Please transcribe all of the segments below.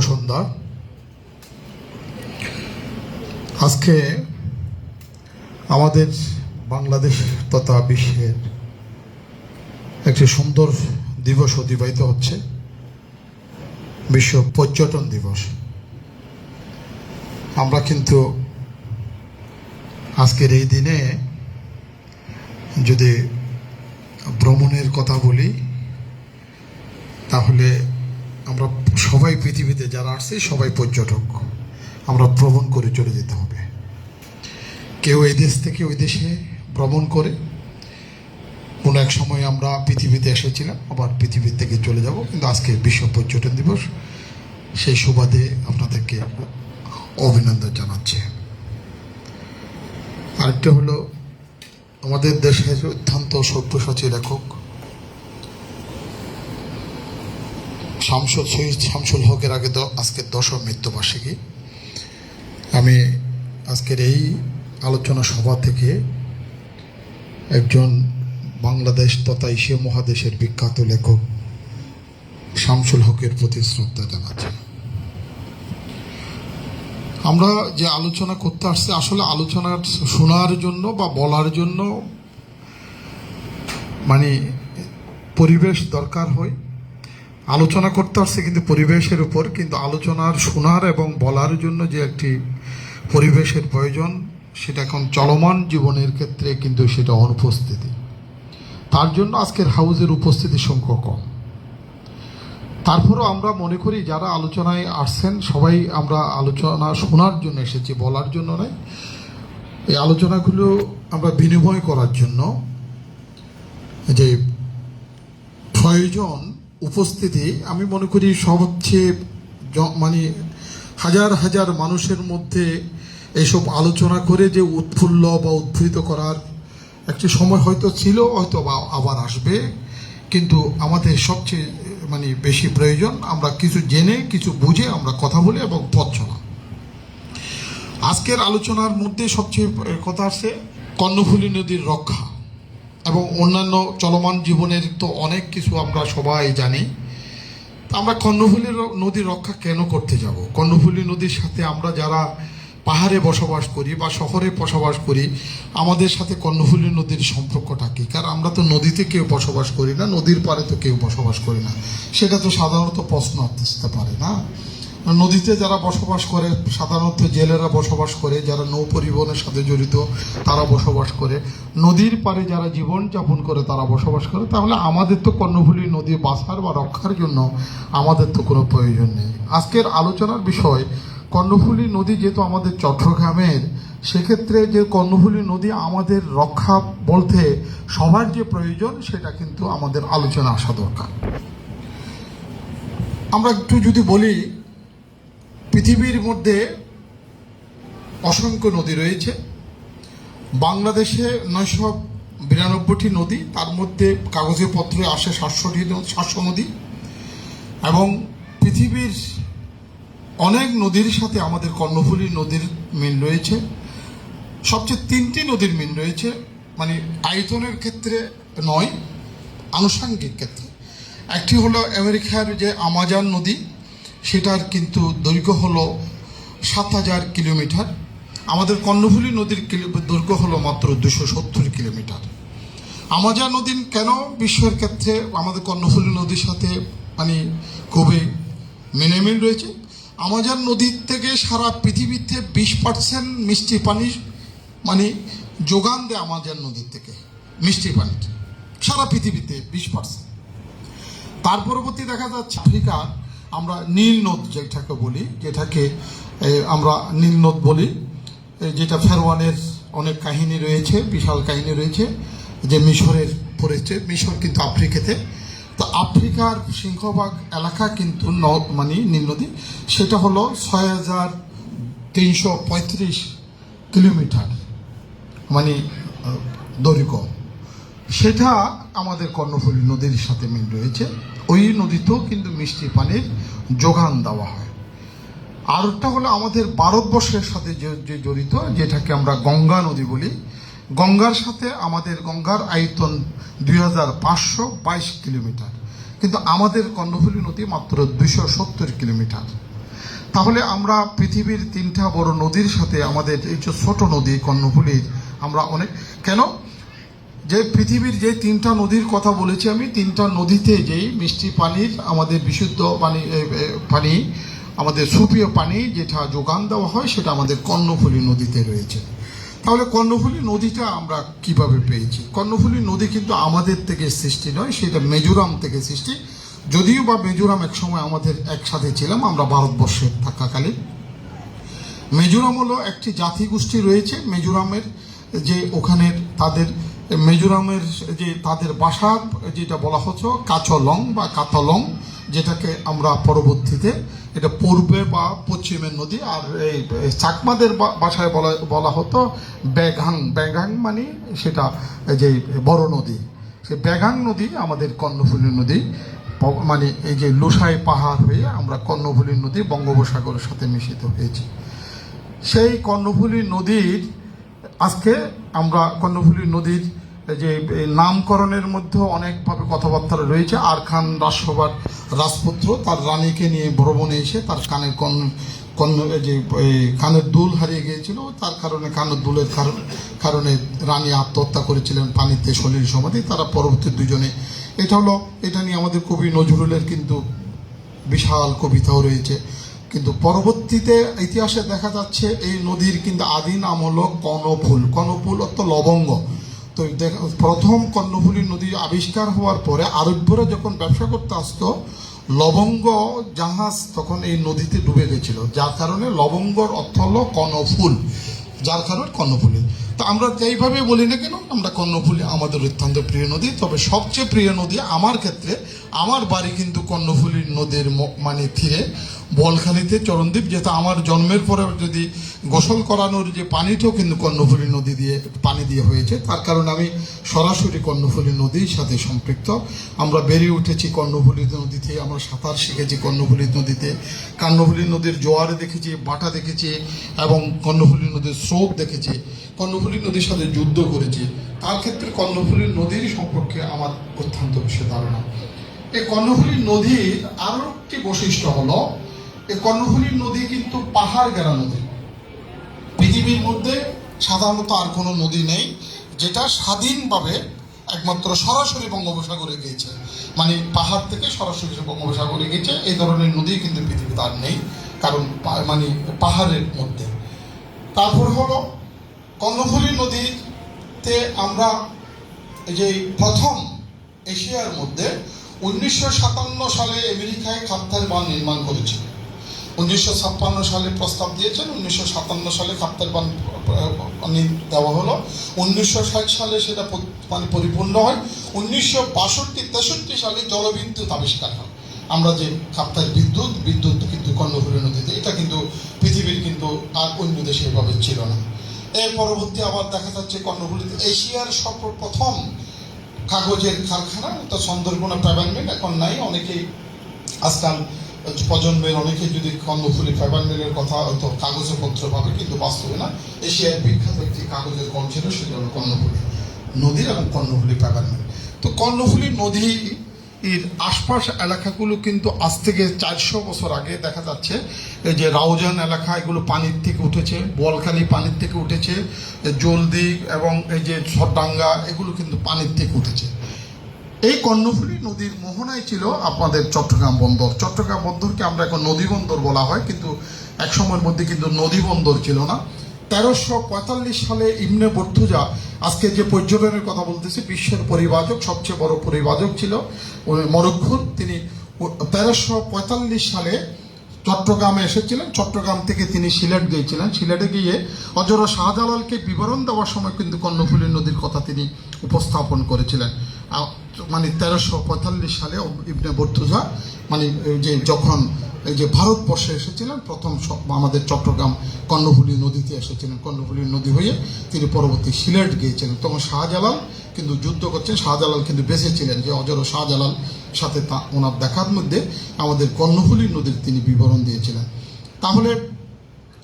সন্ধ্যা। আজকে আমাদের বাংলাদেশ তথা বিশ্বের একটি সুন্দর দিবস অতিবাহিত হচ্ছে। বিশ্ব পর্যটন দিবস। আমরা কিন্তু আজকের এই দিনে যদি ভ্রমণের কথা বলি, তাহলে আমরা সবাই পৃথিবীতে যারা আসছি, সবাই পর্যটক। আমরা ভ্রমণ করে চলে যেতে হবে। কেউ এই দেশ থেকে ওই দেশে ভ্রমণ করে কোনো এক সময় আমরা পৃথিবীতে এসেছিলাম, আবার পৃথিবী থেকে চলে যাব। কিন্তু আজকে বিশ্ব পর্যটন দিবস, সেই সুবাদে আপনাদেরকে অভিনন্দন জানাচ্ছে। আরেকটা হলো, আমাদের দেশের অত্যন্ত সব্যসাচী লেখক শামসুল শহীদ শামসুল হকের আগে আজকে দশম মৃত্যুবার্ষিকী। আমি আজকের এই আলোচনা সভা থেকে একজন বাংলাদেশ তথা এশিয়া মহাদেশের বিখ্যাত লেখক শামসুল হকের প্রতি শ্রদ্ধা জানাচ্ছি। আমরা যে আলোচনা করতে আসছি, আসলে আলোচনা শোনার জন্য বা বলার জন্য মানে পরিবেশ দরকার হয়। আলোচনা করতে আসছে কিন্তু পরিবেশের উপর, কিন্তু আলোচনার শোনার এবং বলার জন্য যে একটি পরিবেশের প্রয়োজন, সেটা এখন চলমান জীবনের ক্ষেত্রে কিন্তু সেটা অনুপস্থিতি। তার জন্য আজকের হাউজের উপস্থিতির সংখ্যা কম। তারপরও আমরা মনে করি, যারা আলোচনায় আসছেন, সবাই আমরা আলোচনা শোনার জন্য এসেছি, বলার জন্য নয়। এই আলোচনাগুলো আমরা বিনিময় করার জন্য যে প্রয়োজন উপস্থিতি, আমি মনে করি সবচেয়ে মানে হাজার হাজার মানুষের মধ্যে এইসব আলোচনা করে যে উৎফুল্ল বা উদ্ভূত করার একটি সময় হয়তো ছিল, হয়তো বা আবার আসবে। কিন্তু আমাদের সবচেয়ে মানে বেশি প্রয়োজন আমরা কিছু জেনে, কিছু বুঝে আমরা কথা বলি এবং পথ চলা। আজকের আলোচনার মধ্যে সবচেয়ে কথা আছে কর্ণফুলী নদীর রক্ষা। এবং অন্যান্য চলমান জীবনের তো অনেক কিছু আমরা সবাই জানি আমরা কর্ণফুলী নদীর রক্ষা কেন করতে যাব? কর্ণফুলী নদীর সাথে আমরা যারা পাহাড়ে বসবাস করি বা শহরে বসবাস করি, আমাদের সাথে কর্ণফুলী নদীর সম্পর্কটা কী? কারণ আমরা তো নদীতে কেউ বসবাস করি না, নদীর পাড়ে তো কেউ বসবাস করি না। সেটা তো সাধারণত প্রশ্ন আসতে পারে না। নদীতে যারা বসবাস করে, সাধারণত জেলেরা বসবাস করে, যারা নৌ পরিবহনের সাথে জড়িত, তারা বসবাস করে। নদীর পারে যারা জীবন যাপন করে, তারা বসবাস করে। তাহলে আমাদের তো কর্ণফুলী নদী বাঁচার বা রক্ষার জন্য আমাদের তো কোনো প্রয়োজন নেই। আজকের আলোচনার বিষয়, কর্ণফুলী নদী যেহেতু আমাদের চট্টগ্রামের, সেক্ষেত্রে যে কর্ণফুলী নদী আমাদের রক্ষা বলতে সবার যে প্রয়োজন, সেটা কিন্তু আমাদের আলোচনা আসা দরকার। আমরা একটু যদি বলি পৃথিবীর মধ্যে অসংখ্য নদী রয়েছে। বাংলাদেশে নয়শো বিরানব্বইটি নদী, তার মধ্যে কাগজে পত্রে আসে সাতশোটি সাতশো নদী এবং পৃথিবীর অনেক নদীর সাথে আমাদের কর্ণফুলী নদীর মিল রয়েছে। সবচেয়ে তিনটি নদীর মিল রয়েছে মানে আয়তনের ক্ষেত্রে নয়, আনুষাঙ্গিক ক্ষেত্রে। একটি হলো আমেরিকার যে আমাজন নদী সেটার কিন্তু দৈর্ঘ্য হলো সাত হাজার কিলোমিটার। আমাদের কর্ণফুলী নদীর দৈর্ঘ্য হলো মাত্র দুশো সত্তর কিলোমিটার। আমাজন নদী কেন বিশ্বের ক্ষেত্রে আমাদের কর্ণফুলী নদীর সাথে মানে খুবই মিনেমিল রয়েছে? আমাজন নদীর থেকে সারা পৃথিবীতে বিশ পার্সেন্ট মিষ্টি পানি মানে যোগান দেয় আমাজন নদীর থেকে, মিষ্টি পানি সারা পৃথিবীতে বিশ পার্সেন্ট। তার পরবর্তী দেখা যাচ্ছে আফ্রিকা আমরা নীল নদ যেটাকে বলি, যেটাকে আমরা নীল নদ বলি যেটা ফেরওয়ানের অনেক কাহিনী রয়েছে, বিশাল কাহিনী রয়েছে, যে মিশরের পড়েছে মিশর কিন্তু আফ্রিকাতে। তো আফ্রিকার সিংহভাগ এলাকা কিন্তু নদ মানে নীল নদী, সেটা হলো ছয় হাজার তিনশো পঁয়ত্রিশ কিলোমিটার মানে দৈর্ঘ্য। সেটা আমাদের কর্ণফুলী নদীর সাথে মিল রয়েছে। ওই নদীতেও কিন্তু মিষ্টি পানির যোগান দেওয়া হয়। আরেকটা হলো আমাদের ভারতবর্ষের সাথে যে জড়িত, যেটাকে আমরা গঙ্গা নদী বলি। গঙ্গার সাথে আমাদের গঙ্গার আয়তন দুই হাজার পাঁচশো বাইশ কিলোমিটার। কিন্তু আমাদের কর্ণফুলী নদী মাত্র দুইশো সত্তর কিলোমিটার। তাহলে আমরা পৃথিবীর তিনটা বড় নদীর সাথে আমাদের এই যে ছোট নদী কর্ণফুলীর আমরা অনেক কেন? যে পৃথিবীর যে তিনটা নদীর কথা বলেছি আমি, তিনটা নদীতে যেই মিষ্টি পানির আমাদের বিশুদ্ধ পানি পানি, আমাদের সুপীয় পানি যেটা যোগান দেওয়া হয়, সেটা আমাদের কর্ণফুলী নদীতে রয়েছে। তাহলে কর্ণফুলী নদীটা আমরা কীভাবে পেয়েছি? কর্ণফুলী নদী কিন্তু আমাদের থেকে সৃষ্টি নয়, সেটা মেজোরাম থেকে সৃষ্টি। যদিও বা মেজোরাম একসময় আমাদের একসাথে ছিলাম, আমরা ভারতবর্ষে থাকাকালীন। মিজোরাম হলো একটি জাতিগোষ্ঠী রয়েছে, মিজোরামের যে ওখানের তাদের মিজোরামের যে তাদের বাসা, যেটা বলা হচ্ছে কাচলং বা কাতলং, যেটাকে আমরা পরবর্তীতে এটা পূর্বে বা পশ্চিমের নদী, আর এই চাকমাদের বা- ভাষায় বলা বলা হতো ব্যাঘাং। ব্যাঘাং মানে সেটা যে বড় নদী। সে ব্যাঘাং নদী আমাদের কর্ণফুলী নদী। মানে এই যে লুসাই পাহাড় হয়ে আমরা কর্ণফুলী নদী বঙ্গোপসাগরের সাথে মিশিত হয়েছি। সেই কর্ণফুলী নদীর আজকে আমরা কর্ণফুলী নদীর যে নামকরণের মধ্যে অনেকভাবে কথাবার্তা রয়েছে। আর খান রাজসভার রাজপুত্র তার রানীকে নিয়ে ভ্রমণে এসে তার কানের কর্ণ কর্ণ যে কানের দুল হারিয়ে গিয়েছিল। তার কারণে কানের দুলের কারণ রানী আত্মহত্যা করেছিলেন পানিতে সলিল সমাধি। তারা পরবর্তী দুজনে, এটা হলো, এটা নিয়ে আমাদের কবি নজরুলের কিন্তু বিশাল কবিতাও রয়েছে। কিন্তু পরবর্তীতে ইতিহাসে দেখা যাচ্ছে এই নদীর কিন্তু আদি নাম হলো কর্ণফুল। কর্ণফুল অর্থ লবঙ্গ। তো প্রথম কর্ণফুলী নদী আবিষ্কার হওয়ার পরে আরব্যরা যখন ব্যবসা করতে আসতো, লবঙ্গ জাহাজ তখন এই নদীতে ডুবে গেছিল। যার কারণে লবঙ্গর অর্থ হলো কর্ণফুল। যার কারণে কর্ণফুলী। তো আমরা যেইভাবে বলি না কেন, আমরা কর্ণফুলী আমাদের অত্যন্ত প্রিয় নদী, তবে সবচেয়ে প্রিয় নদী আমার ক্ষেত্রে, আমার বাড়ি কিন্তু কর্ণফুলী নদীর মানে তীরে, বলখালিতে চরণদ্বীপ যেটা আমার জন্মের পরে যদি গোসল করানোর যে পানিটাও কিন্তু কর্ণফুলী নদী দিয়ে, পানি দিয়ে হয়েছে, তার কারণে আমি সরাসরি কর্ণফুলী নদীর সাথে সম্পৃক্ত। আমরা বেরিয়ে উঠেছি কর্ণফুলী নদীতে, আমরা সাঁতার শিখেছি কর্ণফুলী নদীতে, কর্ণফুলী নদীর জোয়ার দেখেছি, বাটা দেখেছি, এবং কর্ণফুলী নদীর স্রোত দেখেছি। কর্ণফুলী নদীর সাথে যুদ্ধ করেছে। তার ক্ষেত্রে কর্ণফুলী নদীর সম্পর্কে আমার অত্যন্ত বেশি ধারণা। এই কর্ণফুলী নদীর আরও একটি বৈশিষ্ট্য হলো, এই কর্ণফুলী নদী কিন্তু পাহাড় গেরা নদী। পৃথিবীর মধ্যে সাধারণত আর কোনো নদী নেই, যেটা স্বাধীনভাবে একমাত্র সরাসরি বঙ্গোপসাগরে গিয়েছে। মানে পাহাড় থেকে সরাসরি বঙ্গোপসাগরে গিয়েছে, এই ধরনের নদী কিন্তু পৃথিবীতে আর নেই, কারণ মানে পাহাড়ের মধ্যে। তারপর হলো কর্ণফুলী নদীতে আমরা যে প্রথম এশিয়ার মধ্যে উনিশশো সাতান্ন সালে আমেরিকায় কাপ্তার বাঁধ নির্মাণ করেছিল। উনিশশো ছাপ্পান্ন সালে প্রস্তাব দিয়েছেন, উনিশশো সাতান্ন সালে কাপ্তার বাঁধ দেওয়া হলো। উনিশশো ষাট সালে সেটা মানে পরিপূর্ণ হয়। উনিশশো বাষট্টি, তেষট্টি সালে জলবিদ্যুৎ আবিষ্কার হয়। আমরা যে কাপ্তার বিদ্যুৎ বিদ্যুৎ কিন্তু কর্ণফুলী নদীতে, এটা কিন্তু পৃথিবীর কিন্তু আর অন্য দেশে এভাবে ছিল না। এর পরবর্তী আবার দেখা যাচ্ছে কর্ণফুলীতে এশিয়ার সর্বপ্রথম কাগজের কারখানা তো সুন্দরবনে মিল এখন নাই, অনেকেই আজকাল প্রজন্মের অনেকে যদি কর্ণফুলী পেপার মিলের কথা হয়তো কাগজে পত্র পাবে, কিন্তু বাস্তবে না। এশিয়ার বিখ্যাত একটি কাগজের কল ছিল সেটা হলো কর্ণফুলী নদীর এবং কর্ণফুলী পেপার মিল তো কর্ণফুলী নদী এর আশপাশ এলাকাগুলো কিন্তু আজ থেকে চারশো বছর আগে দেখা যাচ্ছে, এই যে রাউজান এলাকা, এগুলো পানির থেকে উঠেছে বলখালি পানির থেকে উঠেছে জলদি এবং এই যে সরডাঙ্গা এগুলো কিন্তু পানির থেকে উঠেছে। এই কর্ণফুলী নদীর মোহনায় ছিল আপনাদের চট্টগ্রাম বন্দর। চট্টগ্রাম বন্দরকে আমরা এখন নদী বন্দর বলা হয়, কিন্তু এক সময়ের মধ্যে কিন্তু নদী বন্দর ছিল না। তেরোশো পঁয়তাল্লিশ সালে ইমনে বর্তুজা, আজকে যে পর্যটনের কথা বলতেছি, বিশ্বের পরিবাজক সবচেয়ে বড় পরিবাজক ছিল মরক্ষুর তিনি তেরোশো পঁয়তাল্লিশ সালে চট্টগ্রামে এসেছিলেন। চট্টগ্রাম থেকে তিনি সিলেট গিয়েছিলেন। সিলেটে গিয়ে অজরা শাহজালালকে বিবরণ দেওয়ার সময় কিন্তু কর্ণফুলী নদীর কথা তিনি উপস্থাপন করেছিলেন। মানে তেরোশো পঁয়তাল্লিশ সালে ইবনে বর্তুজা মানে যে যখন এই যে ভারতবর্ষে এসেছিলেন প্রথম আমাদের চট্টগ্রাম কর্ণফুলী নদীতে এসেছিলেন। কর্ণফুলী নদী হয়ে তিনি পরবর্তী সিলেট গিয়েছিলেন। তখন শাহজালাল কিন্তু যুদ্ধ করছেন। শাহজালাল কিন্তু বেঁচে ছিলেন যে অজর শাহজালাল সাথে তা ওনার দেখার মধ্যে আমাদের কর্ণফুলী নদীর তিনি বিবরণ দিয়েছিলেন। তাহলে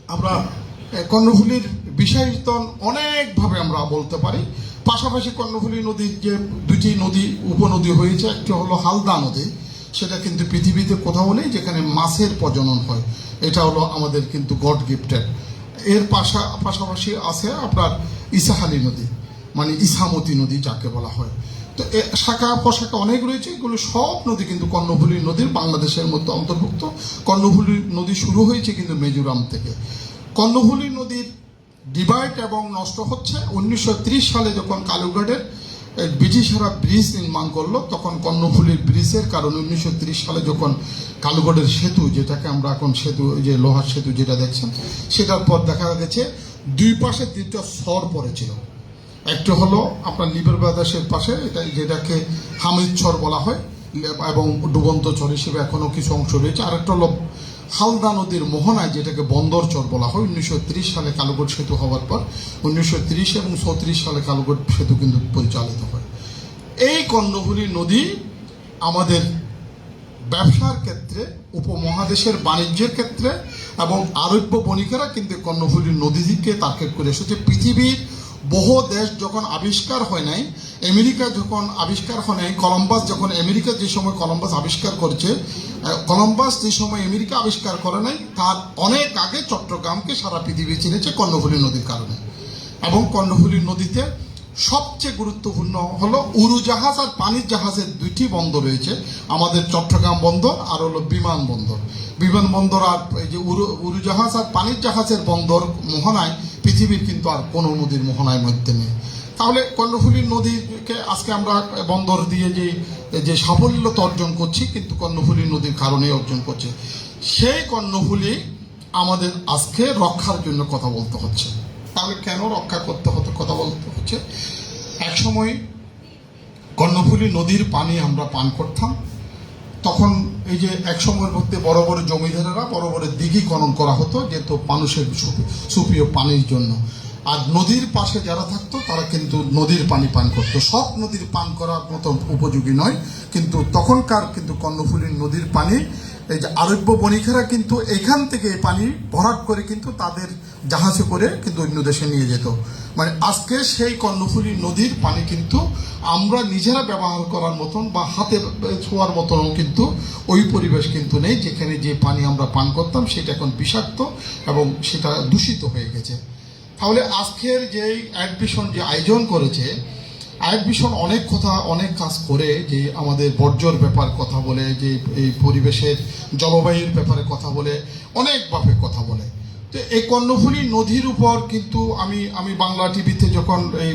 আমরা এ, কর্ণফুলীর বিষয়তন অনেকভাবে আমরা বলতে পারি। পাশাপাশি কর্ণফুলী নদীর যে দুটি নদী, উপনদী হয়েছে, একটি হলো হালদা নদী। সেটা কিন্তু পৃথিবীতে কোথাও নেই যেখানে মাছের প্রজনন হয়। এটা হলো আমাদের কিন্তু গড গিফটেড। এর পাশা, পাশাপাশি আছে আপনার ইসাহালি নদী মানে ইসামতি নদী যাকে বলা হয়। তো এ শাখা, প্রশাখা অনেক রয়েছে, এগুলো সব নদী কিন্তু কর্ণফুলী নদীর বাংলাদেশের মধ্যে অন্তর্ভুক্ত। কর্ণফুলী নদী শুরু হয়েছে কিন্তু মিজোরাম থেকে। কর্ণফুলী নদীর ডিভাইড এবং নষ্ট হচ্ছে। উনিশশো ত্রিশ সালে যখন কালুঘাটের ব্রিটিশরা ব্রিজ নির্মাণ করল, তখন কর্ণফুলীর ব্রিজের কারণে উনিশশো সালে যখন কালুঘাটের সেতু, যেটাকে আমরা এখন সেতু যে লোহার সেতু যেটা দেখছেন, সেটার পর দেখা গেছে, দুই পাশে তিনটা স্বর পড়েছিল। একটা হলো আপনার লিবার ব্রাদার্সের পাশে, এটা যেটাকে হামিদ হামিদচর বলা হয় এবং ডুবন্ত চর হিসেবে এখনও কিছু অংশ রয়েছে। আরেকটা হলো হালদা নদীর মোহনায় যেটাকে বন্দর চর বলা হয়, উনিশশো সালে কালুগড় সেতু হওয়ার পর উনিশশো এবং চৌত্রিশ সালে কালুগড় সেতু কিন্তু পরিচালিত হয়। এই কর্ণফুলী নদী আমাদের ব্যবসার ক্ষেত্রে, উপমহাদেশের বাণিজ্যের ক্ষেত্রে এবং আরব্য বণিকেরা কিন্তু কর্ণফুলী নদী থেকে তার্কেট করে এসেছে। পৃথিবীর বহু দেশ যখন আবিষ্কার হয় নাই, আমেরিকা যখন আবিষ্কার হয় নাই, কলম্বাস যখন আমেরিকা যে সময় কলম্বাস আবিষ্কার করেছে কলম্বাস যে সময় আমেরিকা আবিষ্কার করে নাই, তার অনেক আগে চট্টগ্রামকে সারা পৃথিবী চিনেছে কর্ণফুলী নদীর কারণে। এবং কর্ণফুলী নদীতে সবচেয়ে গুরুত্বপূর্ণ হলো উড়োজাহাজ আর পানির জাহাজের দুইটি বন্দর রয়েছে, আমাদের চট্টগ্রাম বন্দর আর হলো বিমান বন্দর। বিমান বন্দর আর এই যে উড়ো, উড়োজাহাজ আর পানির জাহাজের বন্দর মোহনায় পৃথিবীর কিন্তু আর কোনো নদীর মোহনায় মধ্যে নেই। তাহলে কর্ণফুলী নদীকে আজকে আমরা বন্দর দিয়ে যে যে সাফল্যতা অর্জন করছি, কিন্তু কর্ণফুলী নদীর কারণে অর্জন করছে। সেই কর্ণফুলী আমাদের আজকে রক্ষার জন্য কথা বলতে হচ্ছে। তাহলে কেন রক্ষা করতে হতে, কথা বলতে হচ্ছে? একসময় কর্ণফুলী নদীর পানি আমরা পান করতাম। তখন এই যে এক সময়ের মধ্যে বড় বড় জমিদারেরা বড় বড় দিঘি খনন করা হতো, যেহেতু মানুষের সুপ্রিয় পানির জন্য। আর নদীর পাশে যারা থাকতো, তারা কিন্তু নদীর পানি পান করতো। সব নদীর পান করার মতো উপযোগী নয়, কিন্তু তখনকার কিন্তু কর্ণফুলীর নদীর পানি, এই যে আরব্য বণিকেরা কিন্তু এখান থেকে পানি ভরাট করে কিন্তু তাদের জাহাজে করে কিন্তু অন্য দেশে নিয়ে যেত। মানে আজকে সেই কর্ণফুলী নদীর পানি কিন্তু আমরা নিজেরা ব্যবহার করার মতন বা হাতে ছোঁয়ার মতন কিন্তু ওই পরিবেশ কিন্তু নেই, যেখানে যে পানি আমরা পান করতাম, সেটা এখন বিষাক্ত এবং সেটা দূষিত হয়ে গেছে। তাহলে আজকের যে অ্যাডমিশন যে আয়োজন করেছে, অ্যাডমিশন অনেক কথা, অনেক কাজ করে যে আমাদের বর্জ্যর ব্যাপার কথা বলে, যে এই পরিবেশের জলবায়ুর ব্যাপারে কথা বলে অনেকভাবে কথা বলে। তো এই কর্ণফুলী নদীর উপর কিন্তু আমি আমি বাংলা টিভিতে যখন এই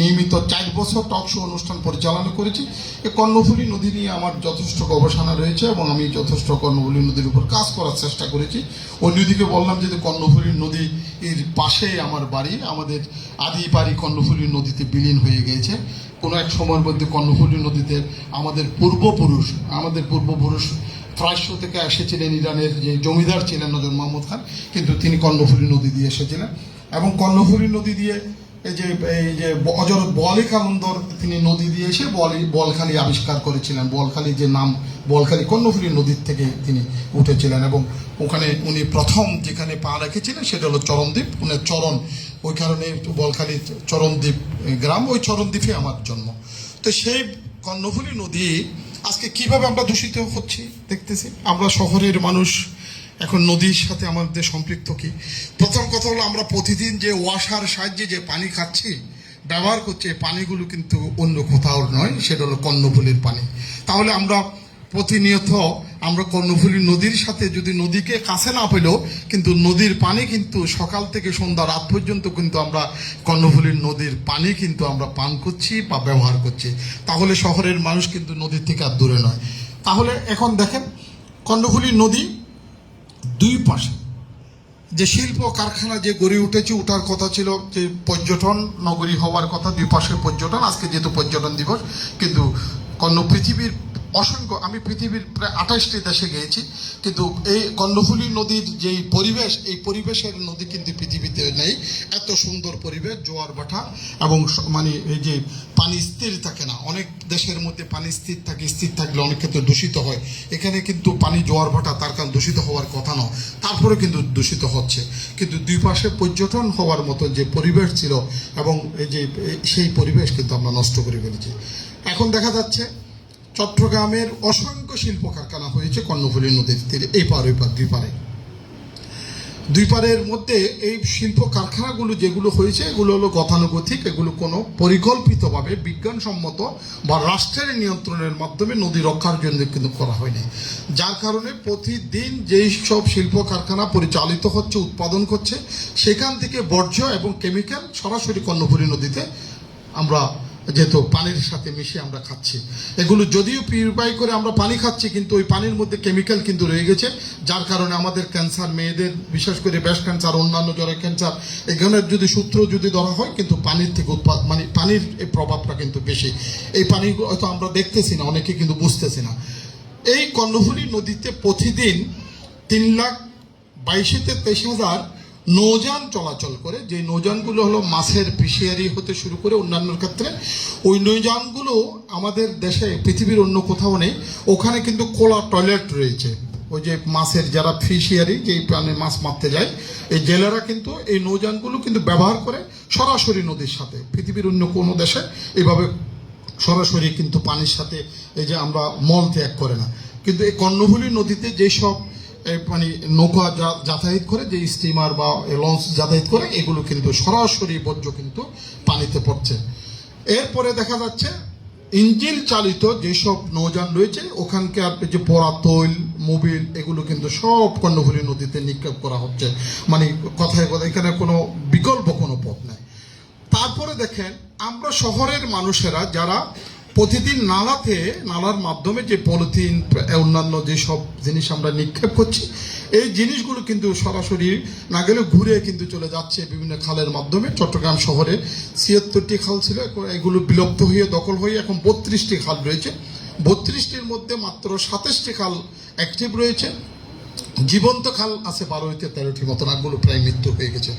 নিয়মিত চার বছর টক শো অনুষ্ঠান পরিচালনা করেছি এই কর্ণফুলী নদী নিয়ে আমার যথেষ্ট গবেষণা রয়েছে এবং আমি যথেষ্ট কর্ণফুলী নদীর উপর কাজ করার চেষ্টা করেছি। অন্যদিকে বললাম যে কর্ণফুলী নদী এর পাশে আমার বাড়ি, আমাদের আদি বাড়ি কর্ণফুলী নদীতে বিলীন হয়ে গিয়েছে কোনো এক সময়ের মধ্যে কর্ণফুলী নদীতে আমাদের পূর্বপুরুষ আমাদের পূর্বপুরুষ ফ্রাস্য থেকে এসেছিলেন ইরানের যে জমিদার ছিলেন নজর মোহাম্মদ খান, কিন্তু তিনি কর্ণফুলী নদী দিয়ে এসেছিলেন। এবং কর্ণফুলী নদী দিয়ে এই যে এই যে অজর বলি কালন্দর তিনি নদী দিয়ে এসে বলি বলখালি আবিষ্কার করেছিলেন। বলখালি যে নাম বলখালি কর্ণফুলী নদীর থেকে তিনি উঠেছিলেন। এবং ওখানে উনি প্রথম যেখানে পা রেখেছিলেন সেটা হলো চরণদ্বীপ। উনি চরণ, ওই কারণে চরণদ্বীপ চরণদ্বীপ গ্রাম, ওই চরণদ্বীপে আমার জন্ম। তো সেই কর্ণফুলী নদী আজকে কীভাবে আমরা দূষিত হচ্ছি দেখতেছি? আমরা শহরের মানুষ, এখন নদীর সাথে আমাদের সম্পৃক্ত কি? প্রথম কথা হলো আমরা প্রতিদিন যে ওয়াশার সাহায্যে যে পানি খাচ্ছি, ব্যবহার করছে পানিগুলো কিন্তু অন্য কোথাও নয়, সেটা হলো কর্ণফুলীর পানি। তাহলে আমরা প্রতিনিয়ত আমরা কর্ণফুলী নদীর সাথে যদি নদীকে কাছে না পেলেও কিন্তু নদীর পানি কিন্তু সকাল থেকে সন্ধ্যা রাত পর্যন্ত কিন্তু আমরা কর্ণফুলীর নদীর পানি কিন্তু আমরা পান করছি বা ব্যবহার করছি। তাহলে শহরের মানুষ কিন্তু নদীর থেকে আর দূরে নয়। তাহলে এখন দেখেন, কর্ণফুলী নদী দুই পাশে। যে শিল্প কারখানা যে গড়ে উঠেছে ওঠার কথা ছিল যে পর্যটন নগরী হওয়ার কথা, দুই পাশে পর্যটন, আজকে যেহেতু পর্যটন দিবস, কিন্তু কর্ণ, পৃথিবীর অসংখ্য, আমি পৃথিবীর প্রায় আঠাশটি দেশে গিয়েছি, কিন্তু এই কর্ণফুলী নদীর যেই পরিবেশ, এই পরিবেশের নদী কিন্তু পৃথিবীতে নেই। এত সুন্দর পরিবেশ, জোয়ার ভাটা, এবং মানে এই যে পানি স্থির থাকে না, অনেক দেশের মধ্যে পানি স্থির থাকে, স্থির থাকলে অনেক ক্ষেত্রে দূষিত হয়। এখানে কিন্তু পানি, জোয়ার ভাটা, তার কারণ দূষিত হওয়ার কথা নয় তারপরে কিন্তু দূষিত হচ্ছে। কিন্তু দুই পাশে পর্যটন হওয়ার মতো যে পরিবেশ ছিল, এবং এই যে সেই পরিবেশ কিন্তু আমরা নষ্ট করে ফেলেছি। এখন দেখা যাচ্ছে চট্টগ্রামের অসংখ্য শিল্প কারখানা হয়েছে কর্ণফুলী নদীর তীরে, এই পার, ওই পার, দুই পারে। দুই পারের মধ্যে এই শিল্প কারখানাগুলো যেগুলো হয়েছে, এগুলো হলো গতানুগতিক, এগুলো কোনো পরিকল্পিতভাবে বিজ্ঞানসম্মত বা রাষ্ট্রের নিয়ন্ত্রণের মাধ্যমে নদী রক্ষার জন্য কিন্তু করা হয়নি। যার কারণে প্রতিদিন যেই সব শিল্প কারখানা পরিচালিত হচ্ছে, উৎপাদন করছে, সেখান থেকে বর্জ্য এবং কেমিক্যাল সরাসরি কর্ণফুলী নদীতে আমরা যেহেতু পানির সাথে মিশে আমরা খাচ্ছি। এগুলো যদিও পিউরিফাই করে আমরা পানি খাচ্ছি, কিন্তু ওই পানির মধ্যে কেমিক্যাল কিন্তু রয়ে গেছে, যার কারণে আমাদের ক্যান্সার, মেয়েদের, বিশেষ করে ব্রেস্ট ক্যান্সার, অন্যান্য জ্বরের ক্যান্সার এখানের যদি সূত্র যদি ধরা হয়, কিন্তু পানির থেকে উৎপাদ মানে পানির এই প্রভাবটা কিন্তু বেশি। এই পানি হয়তো আমরা দেখতেছি না, অনেকে কিন্তু বুঝতেছি না। এই কর্ণফুলী নদীতে প্রতিদিন তিন লাখ বাইশে তেইশ হাজার নৌযান চলাচল করে, যে নৌযানগুলো হলো মাছের ফিশিয়ারি হতে শুরু করে অন্যান্য ক্ষেত্রে, ওই নৌযানগুলো আমাদের দেশে, পৃথিবীর অন্য কোথাও নেই, ওখানে কিন্তু খোলা টয়লেট রয়েছে। ওই যে মাছের যারা ফিশিয়ারি যেই প্রাণে মাছ মারতে যায়, এই জেলেরা কিন্তু এই নৌযানগুলো কিন্তু ব্যবহার করে সরাসরি নদীর সাথে। পৃথিবীর অন্য কোনো দেশে এইভাবে সরাসরি কিন্তু পানির সাথে এই যে আমরা মল ত্যাগ করে না। কিন্তু এই কর্ণফুলী নদীতে যেসব মানে নৌকা যাতায়াত করে, যে স্টিমার বা লঞ্চ যাতায়াত করে, এগুলো কিন্তু সরাসরি বর্জ্য কিন্তু পানিতে পড়ছে। এরপরে দেখা যাচ্ছে, ইঞ্জিন চালিত যেসব নৌযান রয়েছে, ওখানকার যে পোড়া তৈল, মোবিল, এগুলো কিন্তু সব কর্ণফুলী নদীতে নিক্ষেপ করা হচ্ছে। মানে কথায় কথা এখানে কোনো বিকল্প কোনো পথ নাই। তারপরে দেখেন, আমরা শহরের মানুষেরা যারা প্রতিদিন নালাতে, নালার মাধ্যমে যে পলিথিন অন্যান্য যেসব জিনিস আমরা নিক্ষেপ করছি, এই জিনিসগুলো কিন্তু সরাসরি না গেলে ঘুরে কিন্তু চলে যাচ্ছে বিভিন্ন খালের মাধ্যমে। চট্টগ্রাম শহরে ছিয়াত্তরটি খাল ছিল এগুলো বিলুপ্ত হয়ে, দখল হয়ে এখন বত্রিশটি খাল রয়েছে। বত্রিশটির মধ্যে মাত্র সাতাশটি খাল অ্যাক্টিভ রয়েছে। জীবন্ত খাল আছে বারো হইতে তেরোটি মতন আগগুলো প্রায় মৃত্যু হয়ে গেছে।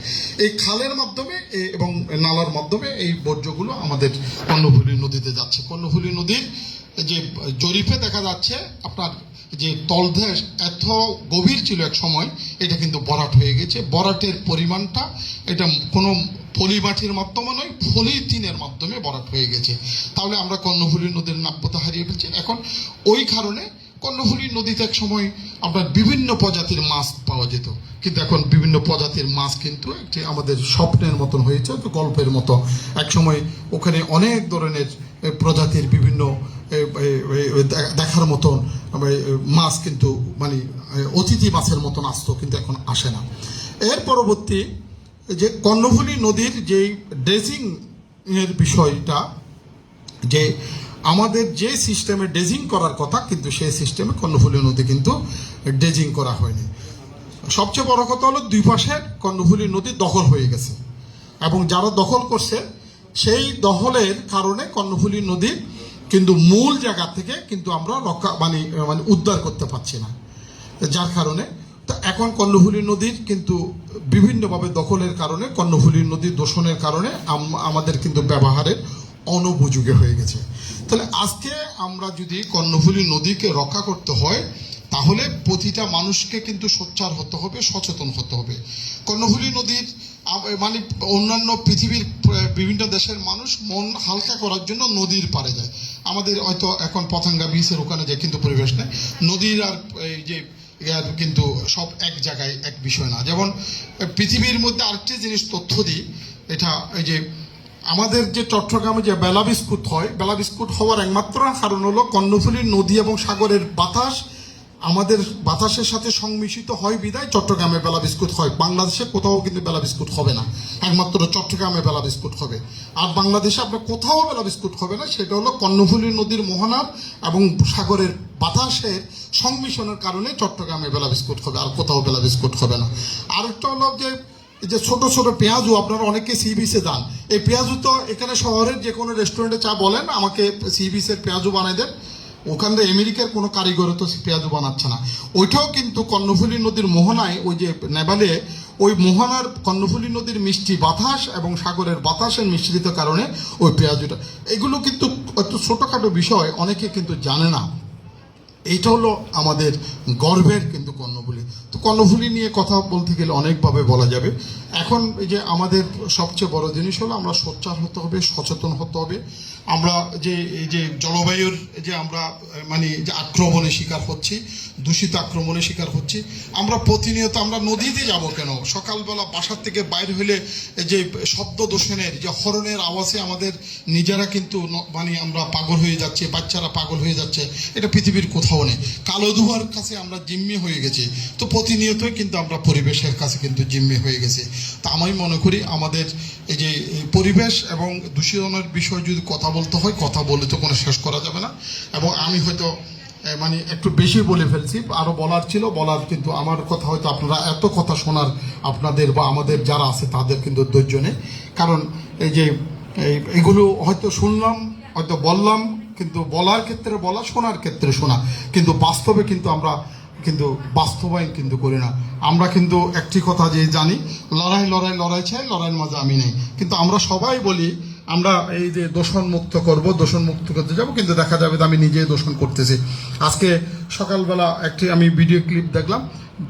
এই খালের মাধ্যমে এবং নালার মাধ্যমে এই বর্জ্যগুলো আমাদের কর্ণফুলী নদীতে যাচ্ছে। কর্ণফুলী নদীর যে জরিপে দেখা যাচ্ছে, আপনার যে তলদেশ এত গভীর ছিল এক সময়, এটা কিন্তু বরাট হয়ে গেছে। বরাটের পরিমাণটা এটা কোনো পলিমাটির মাধ্যমে নয়, পলিথিনের মাধ্যমে বরাট হয়ে গেছে। তাহলে আমরা কর্ণফুলী নদীর নাব্যতা হারিয়ে ফেলছি। এখন ওই কারণে কর্ণফুলী নদীতে এক সময় আপনার বিভিন্ন প্রজাতির মাছ পাওয়া যেত। কিন্তু এখন বিভিন্ন প্রজাতির মাছ কিন্তু একটি আমাদের স্বপ্নের মতন হয়েছে তো গল্পের মতো। এক সময় ওখানে অনেক ধরনের প্রজাতির বিভিন্ন দেখার মতন মাছ কিন্তু মানে অতিথি মাছের মতন আসতো, কিন্তু এখন আসে না। এর পরবর্তী, যে কর্ণফুলী নদীর যেই ড্রেজিং এর বিষয়টা, যে আমাদের যে সিস্টেমে ডেজিং করার কথা, কিন্তু সেই সিস্টেমে কর্ণফুলী নদী কিন্তু ডেজিং করা হয়নি। সবচেয়ে বড় কথা হলো দুই পাশে কর্ণফুলী নদী দখল হয়ে গেছে। এবং যারা দখল করছে, সেই দখলের কারণে কর্ণফুলী নদীর কিন্তু মূল জায়গা থেকে কিন্তু আমরা রক্ষা মানে মানে উদ্ধার করতে পারছি না। যার কারণে তো এখন কর্ণফুলী নদীর কিন্তু বিভিন্নভাবে দখলের কারণে কর্ণফুলী নদী দূষণের কারণে আমাদের কিন্তু ব্যবহারের অনুপযোগী হয়ে গেছে। তাহলে আজকে আমরা যদি কর্ণফুলী নদীকে রক্ষা করতে হয়, তাহলে প্রতিটা মানুষকে কিন্তু সোচ্চার হতে হবে, সচেতন হতে হবে। কর্ণফুলী নদীর মানে অন্যান্য পৃথিবীর বিভিন্ন দেশের মানুষ মন হালকা করার জন্য নদীর পারে যায়। আমাদের হয়তো এখন পথাঙ্গা বিচের ওখানে যায় কিন্তু পরিবেশ নেই। নদীর আর এই যে কিন্তু সব এক জায়গায় এক বিষয় না। যেমন পৃথিবীর মধ্যে আরেকটি জিনিস তথ্য দিই, এটা এই যে আমাদের যে চট্টগ্রামে যে বেলা বিস্কুট হয়, বেলা বিস্কুট হওয়ার একমাত্র কারণ হলো কর্ণফুলী নদী এবং সাগরের বাতাস। আমাদের বাতাসের সাথে সংমিশ্রিত হয় বিদায়, চট্টগ্রামে বেলা বিস্কুট হয়। বাংলাদেশে কোথাও কিন্তু বেলা বিস্কুট হবে না। একমাত্র চট্টগ্রামে বেলা বিস্কুট হবে। আর বাংলাদেশে আপনার কোথাও বেলা বিস্কুট হবে না, সেটা হলো কর্ণফুলী নদীর মোহনার এবং সাগরের বাতাসের সংমিশ্রণের কারণে চট্টগ্রামে বেলা বিস্কুট হবে, আর কোথাও বেলা বিস্কুট হবে না। আরেকটা হলো যে যে ছোট ছোট পেঁয়াজু আপনারা অনেকে সি বিচে যান। এই পেঁয়াজু তো এখানে শহরের যে কোনো রেস্টুরেন্টে চা বলেন, আমাকে সি বিচের পেঁয়াজু বানাই দেন। ওখানে আমেরিকার কোনো কারিগর তো পেঁয়াজু বানাচ্ছে না। ওইটাও কিন্তু কর্ণফুলী নদীর মোহনায়, ওই যে নেভালে ওই মোহনার কর্ণফুলী নদীর মিষ্টি বাতাস এবং সাগরের বাতাসের মিশ্রিত কারণে ওই পেঁয়াজুটা। এগুলো কিন্তু একটু ছোটোখাটো বিষয়, অনেকে কিন্তু জানে না। এইটা হলো আমাদের গর্বের কিন্তু কর্ণফুলী কর্ণফুলী নিয়ে কথা বলতে গেলে অনেকভাবে বলা যাবে। এখন এই যে আমাদের সবচেয়ে বড় জিনিস হলো, আমরা সোচ্চার হতে হবে, সচেতন হতে হবে। আমরা যে, এই যে জলবায়ুর যে আমরা মানে যে আক্রমণের শিকার হচ্ছি, দূষিত আক্রমণের শিকার হচ্ছি, আমরা প্রতিনিয়ত আমরা নদীতে যাব কেন? সকালবেলা বাসার থেকে বাইরে হলে যে শব্দ দূষণের, যে হরণের আওয়াজে আমাদের নিজেরা কিন্তু মানে আমরা পাগল হয়ে যাচ্ছে, বাচ্চারা পাগল হয়ে যাচ্ছে, এটা পৃথিবীর কোথাও নেই। কালো ধোয়ার কাছে আমরা জিম্মি হয়ে গেছি। তো প্রতিনিয়তই কিন্তু আমরা পরিবেশের কাছে কিন্তু জিম্মি হয়ে গেছি। তা আমি মনে করি আমাদের এই যে পরিবেশ এবং দূষণের বিষয়ে যদি কথা বলতে হয়, কথা বলে তো কোনো শেষ করা যাবে না। এবং আমি হয়তো মানে একটু বেশি বলে ফেলছি আরও বলার ছিল, বলার কিন্তু আমার কথা হয়তো আপনারা এত কথা শোনার আপনাদের বা আমাদের যারা আছে তাদের কিন্তু ধৈর্য নেই। কারণ এই যে এগুলো হয়তো শুনলাম, হয়তো বললাম, কিন্তু বলার ক্ষেত্রে বলা, শোনার ক্ষেত্রে শোনা। কিন্তু বাস্তবে কিন্তু আমরা কিন্তু বাস্তবায়ন কিন্তু করি না। আমরা কিন্তু একটি কথা যে জানি, লড়াই লড়াই লড়াই চাই, লড়াইয়ের মাঝে আমি নেই। কিন্তু আমরা সবাই বলি, আমরা এই যে দূষণ মুক্ত করব, দূষণ মুক্ত করতে যাব, কিন্তু দেখা যাবে আমি নিজেই দূষণ করতেছি। আজকে সকালবেলা একটি আমি ভিডিও ক্লিপ দেখলাম,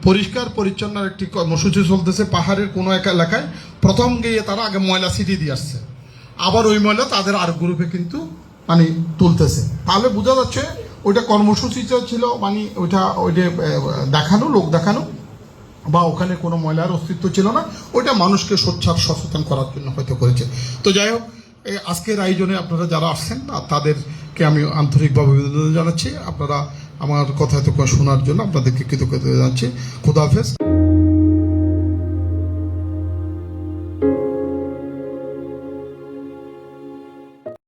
পরিষ্কার পরিচ্ছন্নের একটি কর্মসূচি চলতেছে পাহাড়ের কোনো এক এলাকায়। প্রথম গিয়ে তারা আগে ময়লা সিটি দিয়ে আসছে। আবার ওই ময়লা তাদের আর গ্রুপে কিন্তু মানে তুলতেছে। তাহলে বোঝা যাচ্ছে ওইটা কর্মসূচিটা ছিল মানে ওইটা ওইটা দেখানো, লোক দেখানো, বা ওখানে কোনো ময়লার অস্তিত্ব ছিল না, ওইটা মানুষকে সোচ্চার সচেতন করার জন্য হয়তো করেছে। তো যাই হোক আজকের আয়োজনে আপনারা যারা আসছেন তাদেরকে আমি আন্তরিকভাবে অভিনন্দন জানাচ্ছি। আপনারা আমার কথা এত শোনার জন্য আপনাদেরকে কৃতজ্ঞতা জানাচ্ছি। খুদাহাফেজ